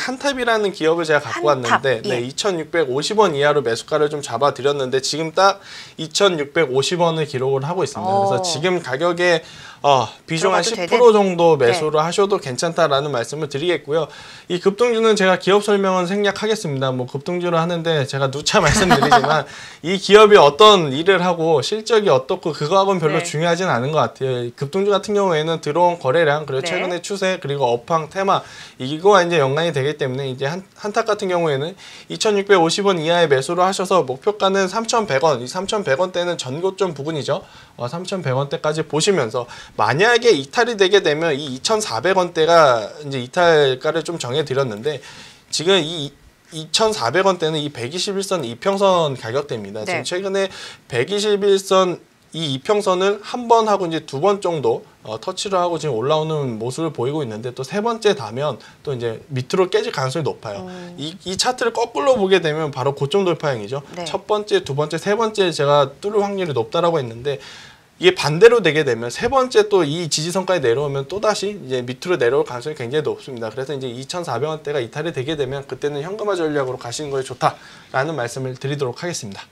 한탑이라는 기업을 제가 갖고 한탑, 왔는데 예. 네, 2,650원 이하로 매수가를 좀 잡아드렸는데 지금 딱 2,650원을 기록을 하고 있습니다. 오. 그래서 지금 가격에 어, 비중 한 들어가도 10% 되는? 정도 매수를 하셔도 괜찮다라는 말씀을 드리겠고요. 이 급등주는 제가 기업 설명은 생략하겠습니다. 뭐 급등주를 하는데 제가 누차 말씀드리지만 이 기업이 어떤 일을 하고 실적이 어떻고 그거하고는 별로 네. 중요하진 않은 것 같아요. 이 급등주 같은 경우에는 들어온 거래량 그리고 네. 최근의 추세 그리고 업황 테마 이거와 이제 연관이 되기 때문에 이제 한, 한탁 같은 경우에는 2,650원 이하의 매수를 하셔서 목표가는 3,100원, 이 3,100원대는 전고점 부근이죠. 어, 3,100원대까지 보시면서 만약에 이탈이 되게 되면 이 2,400원대가 이제 이탈가를 좀 정해 드렸는데 지금 이 2,400원대는 이 121선 이평선 가격대입니다. 네. 지금 최근에 121선 이 이평선을 한 번 하고 이제 두 번 정도 어, 터치를 하고 지금 올라오는 모습을 보이고 있는데 또 세 번째 다면 또 이제 밑으로 깨질 가능성이 높아요. 이, 이 차트를 거꾸로 보게 되면 바로 고점 돌파형이죠. 네. 첫 번째, 두 번째, 세 번째 제가 뚫을 확률이 높다라고 했는데 이게 반대로 되게 되면 세 번째 또 이 지지선까지 내려오면 또 다시 이제 밑으로 내려올 가능성이 굉장히 높습니다. 그래서 이제 2,400원대가 이탈이 되게 되면 그때는 현금화 전략으로 가시는 것이 좋다라는 말씀을 드리도록 하겠습니다.